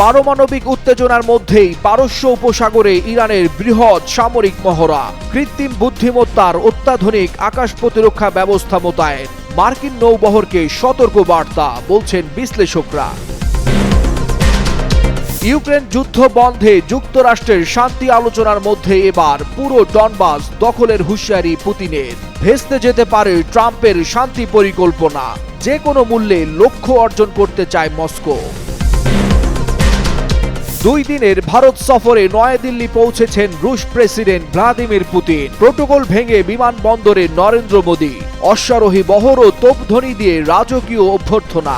পারমাণবিক উত্তেজনার মধ্যেই পারস্য উপসাগরে ইরানের বৃহৎ সামরিক মহড়া। কৃত্রিম বুদ্ধিমত্তার অত্যাধুনিক আকাশ প্রতিরক্ষা ব্যবস্থা মোতায়েন। মার্কিন নৌবহরকে সতর্ক বার্তা, বলছেন বিশ্লেষকরা। ইউক্রেন যুদ্ধ বন্ধে যুক্তরাষ্ট্রের শান্তি আলোচনার মধ্যে এবার পুরো ডনবাস দখলের হুঁশিয়ারি পুতিনের। ভেস্তে যেতে পারে ট্রাম্পের শান্তি পরিকল্পনা। যে কোনো মূল্যে লক্ষ্য অর্জন করতে চায় মস্কো। দুই দিনের ভারত সফরে নয়াদিল্লি পৌঁছেছেন রুশ প্রেসিডেন্ট ভ্লাদিমির পুতিন। প্রোটোকল ভেঙে বিমানবন্দরে নরেন্দ্র মোদী। অশ্বারোহী বহর ও তোপধ্বনি দিয়ে রাজকীয় অভ্যর্থনা।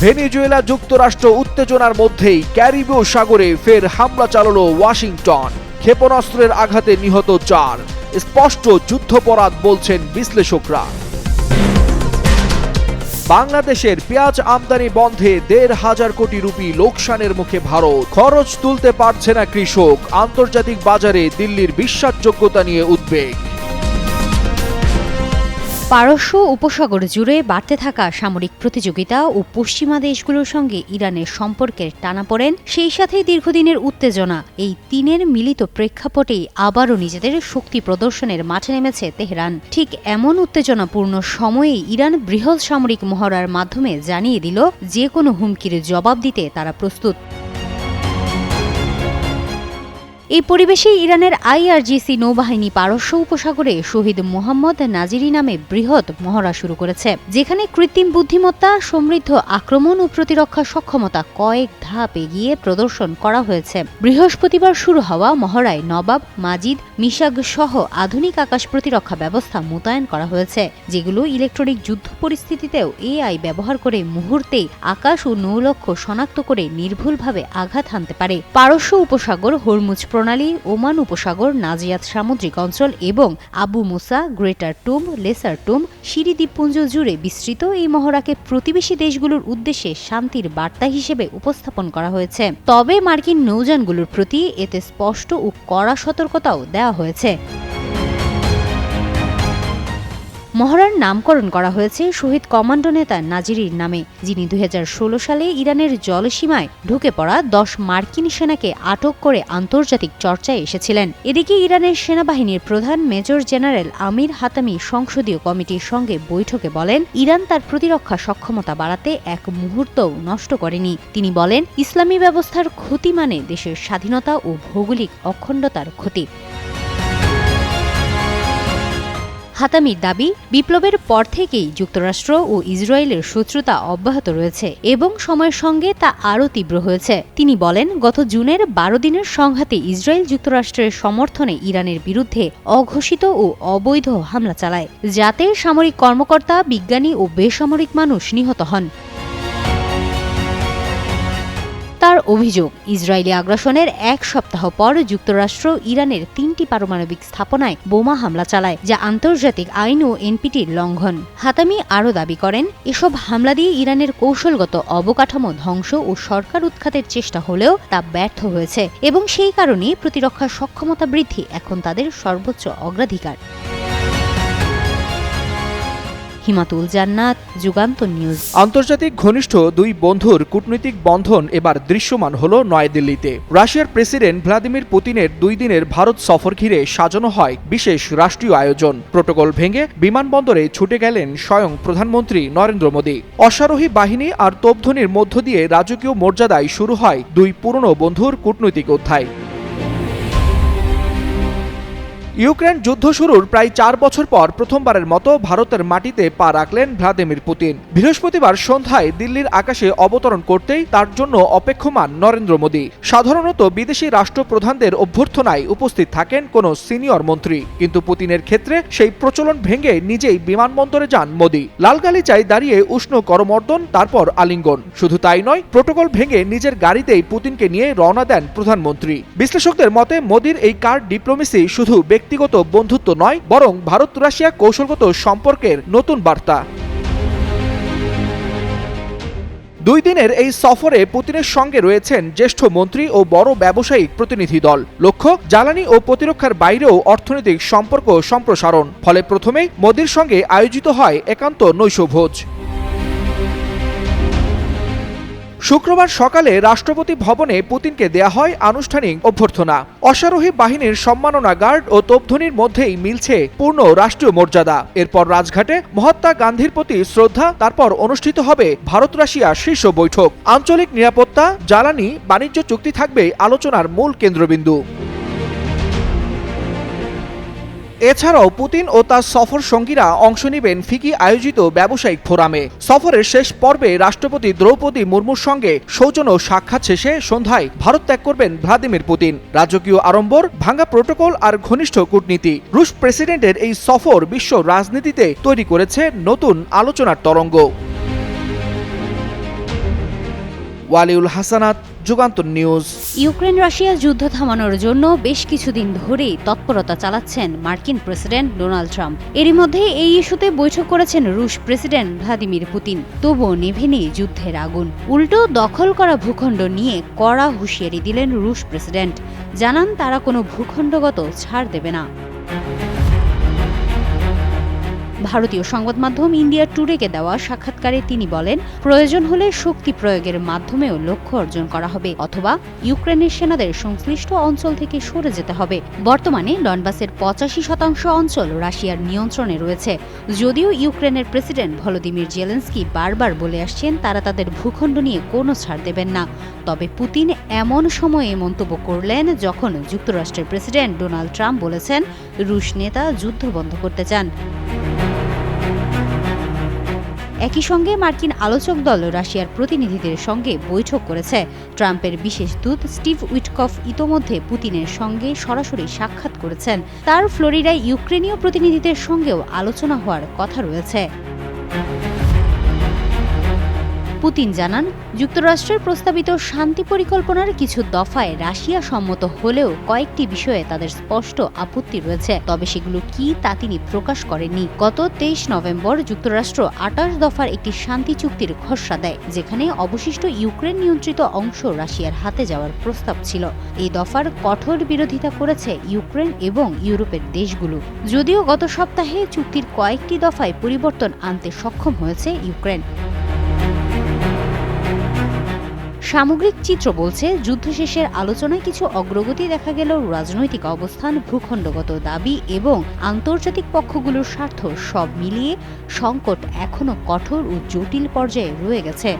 ভেনিজুয়েলা যুক্তরাষ্ট্র উত্তেজনার মধ্যেই ক্যারিবীয় সাগরে ফের হামলা চালালো ওয়াশিংটন। ক্ষেপণাস্ত্রের আঘাতে নিহত চার। স্পষ্ট যুদ্ধপরাধ বলছেন বিশ্লেষকরা। বাংলাদেশের পেঁয়াজ আমদানি বন্ধে দেড় হাজার কোটি রুপি লোকসানের মুখে ভারত। খরচ তুলতে পারছে না কৃষক। আন্তর্জাতিক বাজারে দিল্লির বিশ্বাসযোগ্যতা নিয়ে উদ্বেগ। পারস্য উপসাগর জুড়ে বাড়তে থাকা সামরিক প্রতিযোগিতা ও পশ্চিমা দেশগুলোর সঙ্গে ইরানের সম্পর্কের টানাপোড়েন সেই সাথেই দীর্ঘদিনের উত্তেজনা, এই তিনের মিলিত প্রেক্ষাপটেই আবারও নিজেদের শক্তি প্রদর্শনের মাঠে নেমেছে তেহরান। ঠিক এমন উত্তেজনাপূর্ণ সময়েই ইরান বৃহৎ সামরিক মহড়ার মাধ্যমে জানিয়ে দিল, যে কোনো হুমকির জবাব দিতে তারা প্রস্তুত। এই পরিবেশে ইরানের আইআরজিসি নৌবাহিনী পারস্য উপসাগরে শহীদ মোহাম্মদ নাজিরি নামে বৃহৎ মহড়া শুরু করেছে, যেখানে কৃত্রিম বুদ্ধিমত্তা, সমৃদ্ধ আক্রমণ ও প্রতিরক্ষা সক্ষমতা কয়েক ধাপ এগিয়ে প্রদর্শন করা হয়েছে। বৃহস্পতিবার শুরু হওয়া মহড়ায় নবাব, মাজিদ, মিশাগ সহ আধুনিক আকাশ প্রতিরক্ষা ব্যবস্থা মোতায়েন করা হয়েছে, যেগুলো ইলেকট্রনিক যুদ্ধ পরিস্থিতিতেও এআই ব্যবহার করে মুহূর্তেই আকাশ ও নৌলক্ষ্য শনাক্ত করে নির্ভুলভাবে আঘাত হানতে পারে। পারস্য উপসাগর হরমুজ প্রণালী, ওমান উপসাগর, নাজিয়াত সামুদ্রিক অঞ্চল এবং Abu Musa, Greater Tunb, Lesser Tunb Sirri দ্বীপপুঞ্জ জুড়ে বিস্তৃত এই মহড়াকে প্রতিবেশী দেশগুলোর উদ্দেশ্যে শান্তির বার্তা হিসেবে উপস্থাপন করা হয়েছে। তবে মার্কিন নৌযানগুলোর প্রতি এতে স্পষ্ট ও কড়া সতর্কতাও দেওয়া হয়েছে। মহড়ার নামকরণ করা হয়েছে শহীদ কমান্ডো নেতা নাজিরির নামে, যিনি দুই হাজার ষোলো সালে ইরানের জলসীমায় ঢুকে পড়া দশ মার্কিন সেনাকে আটক করে আন্তর্জাতিক চর্চায় এসেছিলেন। এদিকে ইরানের সেনাবাহিনীর প্রধান মেজর জেনারেল আমির হাতামি সংসদীয় কমিটির সঙ্গে বৈঠকে বলেন, ইরান তার প্রতিরক্ষা সক্ষমতা বাড়াতে এক মুহূর্তও নষ্ট করেনি। তিনি বলেন, ইসলামী ব্যবস্থার ক্ষতি মানে দেশের স্বাধীনতা ও ভৌগোলিক অখণ্ডতার ক্ষতি। হাতামির দাবি, বিপ্লবের পর থেকেই যুক্তরাষ্ট্র ও ইসরায়েলের শত্রুতা অব্যাহত রয়েছে এবং সময়ের সঙ্গে তা আরও তীব্র হয়েছে। তিনি বলেন, গত জুনের বারো দিনের সংঘাতে ইসরায়েল যুক্তরাষ্ট্রের সমর্থনে ইরানের বিরুদ্ধে অঘোষিত ও অবৈধ হামলা চালায়, যাতে সামরিক কর্মকর্তা, বিজ্ঞানী ও বেসামরিক মানুষ নিহত হন। তার অভিযোগ। ইসরায়েলি আগ্রাসনের এক সপ্তাহ পর যুক্তরাষ্ট্র ইরানের তিনটি পারমাণবিক স্থাপনায় বোমা হামলা চালায়, যা আন্তর্জাতিক আইন ও এনপিটির লঙ্ঘন। হাতামি আরও দাবি করেন, এসব হামলা দিয়ে ইরানের কৌশলগত অবকাঠামো ধ্বংস ও সরকার উৎখাতের চেষ্টা হলেও তা ব্যর্থ হয়েছে এবং সেই কারণেই প্রতিরক্ষা সক্ষমতা বৃদ্ধি এখন তাদের সর্বোচ্চ অগ্রাধিকার। হিমাতুল জান্নাত যুগান্তর নিউজ। আন্তর্জাতিক ঘনিষ্ঠ দুই বন্ধুর কূটনৈতিক বন্ধন এবার দৃশ্যমান হল নয়াদিল্লিতে। রাশিয়ার প্রেসিডেন্ট ভ্লাদিমির পুতিনের দুই দিনের ভারত সফর ঘিরে সাজানো হয় বিশেষ রাষ্ট্রীয় আয়োজন। প্রোটোকল ভেঙে বিমানবন্দরে ছুটে গেলেন স্বয়ং প্রধানমন্ত্রী নরেন্দ্র মোদী। অশ্বারোহী বাহিনী আর তোপধ্বনির মধ্য দিয়ে রাজকীয় মর্যাদায় শুরু হয় দুই পুরনো বন্ধুর কূটনৈতিক অধ্যায়। ইউক্রেন যুদ্ধ শুরুর প্রায় চার বছর পর প্রথমবারের মতো ভারতের মাটিতে পা রাখলেন ভ্লাদিমির পুতিন। বৃহস্পতিবার সন্ধ্যায় দিল্লির আকাশে অবতরণ করতেই তার জন্য অপেক্ষমান নরেন্দ্র মোদী। সাধারণত বিদেশি রাষ্ট্রপ্রধানদের অভ্যর্থনায় উপস্থিত থাকেন কোনো সিনিয়র মন্ত্রী। কিন্তু পুতিনের ক্ষেত্রে সেই প্রচলন ভেঙে নিজেই বিমানবন্দরে যান মোদী। লালগালিচায় দাঁড়িয়ে উষ্ণ করমর্দন, তারপর আলিঙ্গন। শুধু তাই নয়, প্রোটোকল ভেঙে নিজের গাড়িতেই পুতিনকে নিয়ে রওনা দেন প্রধানমন্ত্রী। বিশ্লেষকদের মতে, মোদীর এই কার ডিপ্লোমেসি শুধু ব্যক্তিগত বন্ধুত্ব নয়, বরং ভারত রাশিয়া কৌশলগত সম্পর্কের নতুন বার্তা। দুই দিনের এই সফরে পুতিনের সঙ্গে রয়েছেন জ্যেষ্ঠ মন্ত্রী ও বড় ব্যবসায়িক প্রতিনিধি দল। লক্ষ্য, জ্বালানি ও প্রতিরক্ষার বাইরেও অর্থনৈতিক সম্পর্ক সম্প্রসারণ। ফলে প্রথমেই মোদীর সঙ্গে আয়োজিত হয় একান্ত নৈশভোজ। শুক্রবার সকালে রাষ্ট্রপতি ভবনে পুতিনকে দেয়া হয় আনুষ্ঠানিক অভ্যর্থনা। অশ্বারোহী বাহিনীর সম্মাননা গার্ড ও তোপধ্বনির মধ্যেই মিলছে পূর্ণ রাষ্ট্রীয় মর্যাদা। এরপর রাজঘাটে মহাত্মা গান্ধীর প্রতি শ্রদ্ধা, তারপর অনুষ্ঠিত হবে ভারত রাশিয়া শীর্ষ বৈঠক। আঞ্চলিক নিরাপত্তা, জ্বালানি, বাণিজ্য চুক্তি থাকবে আলোচনার মূল কেন্দ্রবিন্দু। এছাড়াও পুতিন ও তার সফর সঙ্গীরা অংশ নেবেন ফিকি আয়োজিত ব্যবসায়িক ফোরামে। সফরের শেষ পর্বে রাষ্ট্রপতি দ্রৌপদী মুর্মুর সঙ্গে সৌজন্য সাক্ষাৎ শেষে সন্ধ্যায় ভারত ত্যাগ করবেন ভ্লাদিমির পুতিন। রাজকীয় আড়ম্বর ভাঙ্গা প্রোটোকল আর ঘনিষ্ঠ কূটনীতি। রুশ প্রেসিডেন্টের এই সফর বিশ্ব রাজনীতিতে তৈরি করেছে নতুন আলোচনার তরঙ্গ। Waliul Hasanat, Jugantor news. Ukraine Russia যুদ্ধ থামানোর জন্য বেশ কিছুদিন ধরেই তৎপরতা চালাচ্ছেন মার্কিন প্রেসিডেন্ট ডোনাল্ড ট্রাম্প। এরই মধ্যে এই ইস্যুতে বৈঠক করেছেন রুশ প্রেসিডেন্ট ভ্লাদিমির পুতিন। তবুও নেভেনি যুদ্ধের আগুন। উল্টো দখল করা ভূখণ্ড নিয়ে কড়া হুঁশিয়ারি দিলেন রুশ প্রেসিডেন্ট। জানান তারা কোনো ভূখণ্ডগত ছাড় দেবে না। ভারতীয় সংবাদ মাধ্যম ইন্ডিয়া টুডেকে দেওয়া সাক্ষাৎকারে তিনি বলেন, প্রয়োজন হলে শক্তি প্রয়োগের মাধ্যমেও লক্ষ্য অর্জন করা হবে, অথবা ইউক্রেনের সেনাদের সংশ্লিষ্ট অঞ্চল থেকে সরে যেতে হবে। বর্তমানে ডনবাসের পঁচাশি শতাংশ অঞ্চল রাশিয়ার নিয়ন্ত্রণে রয়েছে। যদিও ইউক্রেনের প্রেসিডেন্ট ভলোদিমির জেলেন্সকি বারবার বলে আসছেন, তারা তাদের ভূখণ্ড নিয়ে কোনো ছাড় দেবেন না। তবে পুতিন এমন সময়ে মন্তব্য করলেন যখন যুক্তরাষ্ট্রের প্রেসিডেন্ট ডোনাল্ড ট্রাম্প বলেছেন, রুশ নেতা যুদ্ধ বন্ধ করতে চান। একই সঙ্গে মার্কিন আলোচক দল রাশিয়ার প্রতিনিধিদের সঙ্গে বৈঠক করেছে। ট্রাম্পের বিশেষ দূত স্টিভ উইটকফ ইতোমধ্যে পুতিনের সঙ্গে সরাসরি সাক্ষাৎ করেছেন। তার ফ্লোরিডায় ইউক্রেনীয় প্রতিনিধিদের সঙ্গেও আলোচনা হওয়ার কথা রয়েছে। পুতিন জানান, যুক্তরাষ্ট্রের প্রস্তাবিত শান্তি পরিকল্পনার কিছু দফায় রাশিয়া সম্মত হলেও কয়েকটি বিষয়ে তাদের স্পষ্ট আপত্তি রয়েছে। তবে সেগুলো কি তা তিনি প্রকাশ করেননি। গত তেইশ নভেম্বর যুক্তরাষ্ট্র আটাশ দফার একটি শান্তি চুক্তির খসড়া দেয়, যেখানে অবশিষ্ট ইউক্রেন নিয়ন্ত্রিত অংশ রাশিয়ার হাতে যাওয়ার প্রস্তাব ছিল। এই দফার কঠোর বিরোধিতা করেছে ইউক্রেন এবং ইউরোপের দেশগুলো। যদিও গত সপ্তাহে চুক্তির কয়েকটি দফায় পরিবর্তন আনতে সক্ষম হয়েছে ইউক্রেন। সামগ্রিক চিত্র বলছে, যুদ্ধ শেষের আলোচনায় কিছু অগ্রগতি দেখা গেল রাজনৈতিক অবস্থান, ভূখণ্ডগত দাবি এবং আন্তর্জাতিক পক্ষগুলোর স্বার্থ সব মিলিয়ে সংকট এখনও কঠোর ও জটিল পর্যায়ে রয়ে গেছে।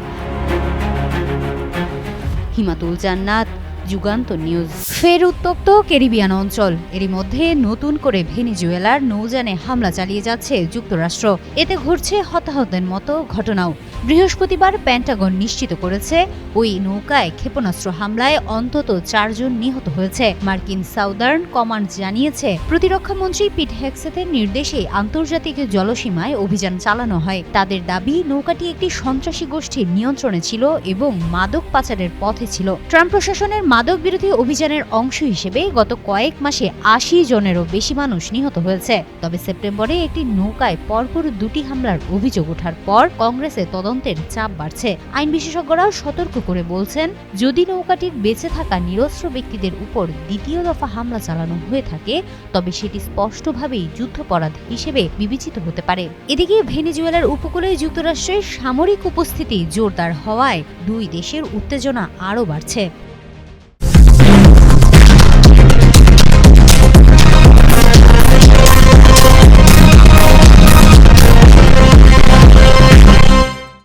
হিমাতুল জান্নাত, যুগান্ত নিউজ। ফের উত্তপ্ত ক্যারিবিয়ান অঞ্চল। এরই মধ্যে নতুন করে ভেনিজুয়েলার নৌযানে হামলা চালিয়ে যাচ্ছে যুক্তরাষ্ট্র। এতে ঘটছে হতাহতের মতো ঘটনাও। বৃহস্পতিবার প্যান্টাগন নিশ্চিত করেছে, ওই নৌকায় ক্ষেপণাস্ত্র হামলায় অন্তত চারজন নিহত হয়েছে। মার্কিন সাউদার্ন কমান্ড জানিয়েছে প্রতিরক্ষামন্ত্রী পিট হেক্সেথের নির্দেশে আন্তর্জাতিক জলসীমায় অভিযান চালানো হয়। তাদের দাবি, নৌকাটি একটি সন্ত্রাসী গোষ্ঠীর নিয়ন্ত্রণে ছিল এবং মাদক পাচারের পথে ছিল। ট্রাম্প প্রশাসনের মাদক বিরোধী অভিযানের অংশ হিসেবে গত কয়েক মাসে আশি জনেরও বেশি মানুষ নিহত হয়েছে। তবে সেপ্টেম্বরে একটি নৌকায় পরপর দুটি হামলার অভিযোগ ওঠার পর কংগ্রেসে তদন্তের চাপ বাড়ছে। আইন বিশেষজ্ঞরা সতর্ক করে বলছেন, যদি নৌকাটির বেঁচে থাকা নিরস্ত্র ব্যক্তিদের উপর দ্বিতীয় দফা হামলা চালানো হয়ে থাকে, তবে সেটি স্পষ্টভাবেই যুদ্ধাপরাধ হিসেবে বিবেচিত হতে পারে। এদিকে ভেনেজুয়েলার উপকূলে যুক্তরাষ্ট্রের সামরিক উপস্থিতি জোরদার হওয়ায় দুই দেশের উত্তেজনা আরও বাড়ছে।